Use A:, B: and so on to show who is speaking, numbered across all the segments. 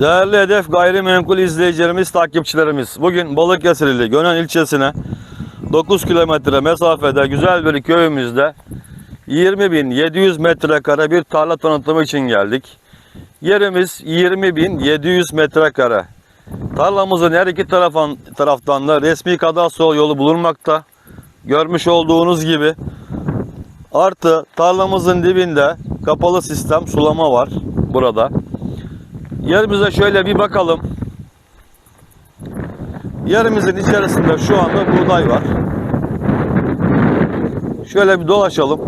A: Değerli Hedef Gayrimenkul izleyicilerimiz, takipçilerimiz. Bugün Balıkesir ili Gönen ilçesine 9 kilometre mesafede güzel bir köyümüzde 20.700 metrekare bir tarla tanıtımı için geldik. Yerimiz 20.700 metrekare. Tarlamızın her iki tarafan, taraftan da resmi kadastro yolu bulunmakta. Görmüş olduğunuz gibi. Artı tarlamızın dibinde kapalı sistem sulama var burada. Yerimize şöyle bir bakalım. Yerimizin içerisinde şu anda buğday var. Şöyle bir dolaşalım.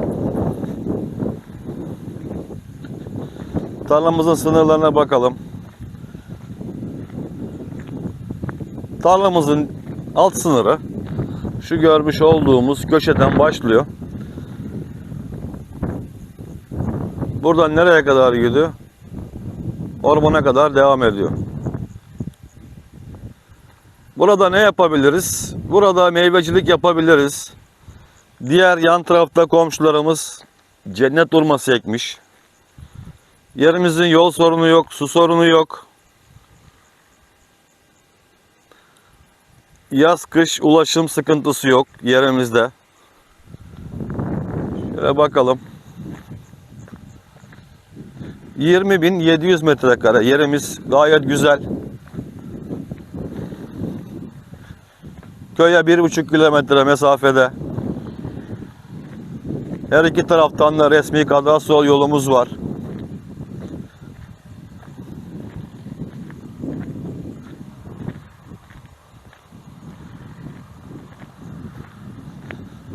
A: Tarlamızın sınırlarına bakalım. Tarlamızın alt sınırı şu görmüş olduğumuz köşeden başlıyor. Buradan nereye kadar gidiyor? Ormana kadar devam ediyor. Burada ne yapabiliriz? Burada meyvecilik yapabiliriz. Diğer yan tarafta komşularımız cennet hurması ekmiş. Yerimizin yol sorunu yok, su sorunu yok. Yaz kış ulaşım sıkıntısı yok yerimizde. Şöyle bakalım. 20.700 metrekare yerimiz gayet güzel. Köye bir buçuk kilometre mesafede. Her iki taraftan da resmi kadastro yolumuz var.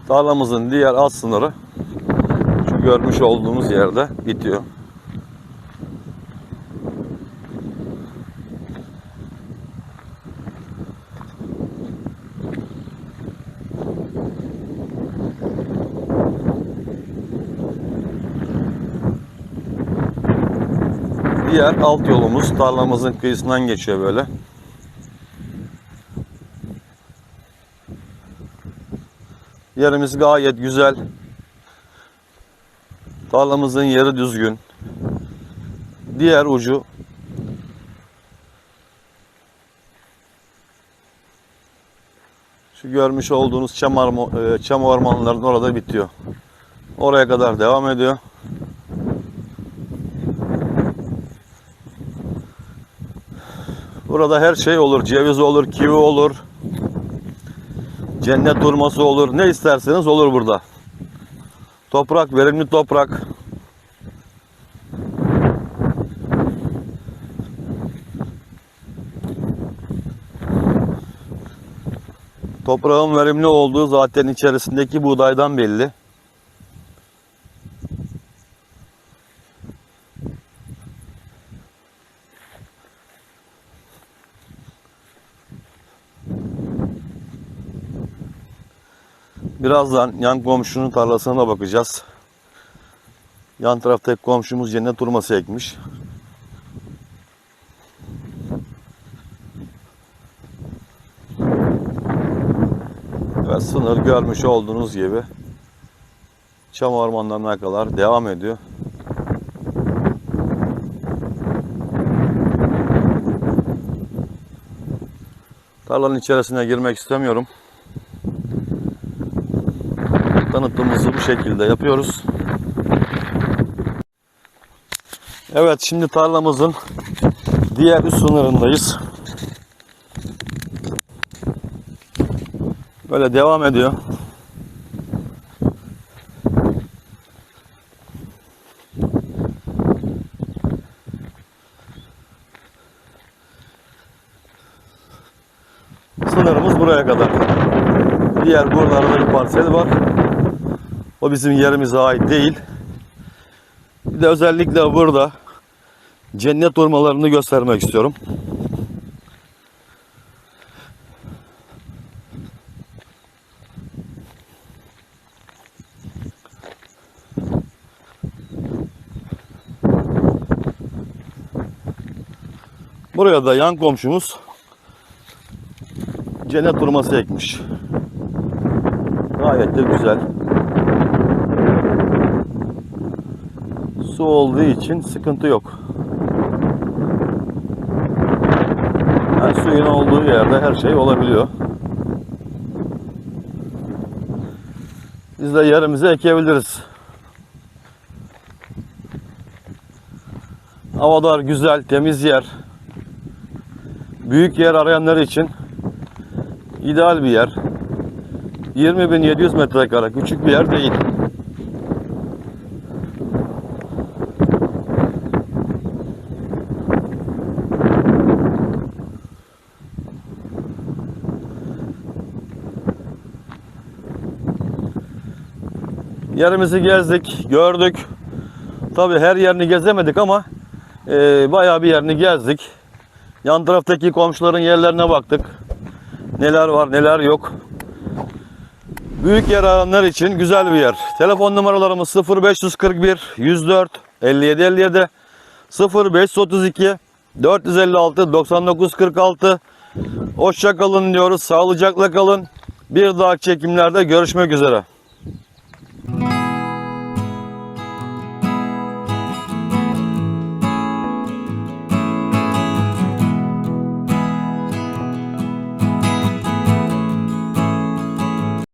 A: Tarlamızın diğer alt sınırı şu görmüş olduğunuz yerde bitiyor. Diğer alt yolumuz tarlamızın kıyısından geçiyor böyle. Yerimiz gayet güzel. Tarlamızın yeri düzgün. Diğer ucu şu görmüş olduğunuz çam, armo- e, çam ormanlarının orada bitiyor. Oraya kadar devam ediyor. Burada her şey olur. Ceviz olur, kivi olur. Cennet hurması olur. Ne isterseniz olur burada. Toprak, verimli toprak. Toprağın verimli olduğu zaten içerisindeki buğdaydan belli. Birazdan yan komşunun tarlasına bakacağız. Yan taraftaki komşumuz cennet hurması ekmiş. Evet sınır görmüş olduğunuz gibi çam ormanlarına kadar devam ediyor. Tarlanın içerisine girmek istemiyorum. Tanıtımımızı bu şekilde yapıyoruz. Evet şimdi tarlamızın diğer üst sınırındayız. Böyle devam ediyor. Sınırımız buraya kadar. Diğer buralarda bir parsel var. O bizim yerimize ait değil. Bir de özellikle burada cennet hurmalarını göstermek istiyorum. Buraya da yan komşumuz cennet hurması ekmiş. Gayet de güzel. Su olduğu için sıkıntı yok. Yani suyun olduğu yerde her şey olabiliyor. Biz de yerimize ekebiliriz. Havalar güzel, temiz yer. Büyük yer arayanlar için ideal bir yer. 20.700 metrekare küçük bir yer değil. Yerimizi gezdik, gördük. Tabi her yerini gezemedik ama e, bayağı bir yerini gezdik. Yan taraftaki komşuların yerlerine baktık. Neler var, neler yok. Büyük yer aranlar için güzel bir yer. Telefon numaralarımız 0541 104 57 57 0532 456 99 46 Hoşça kalın diyoruz. Sağlıcakla kalın. Bir dahaki çekimlerde görüşmek üzere.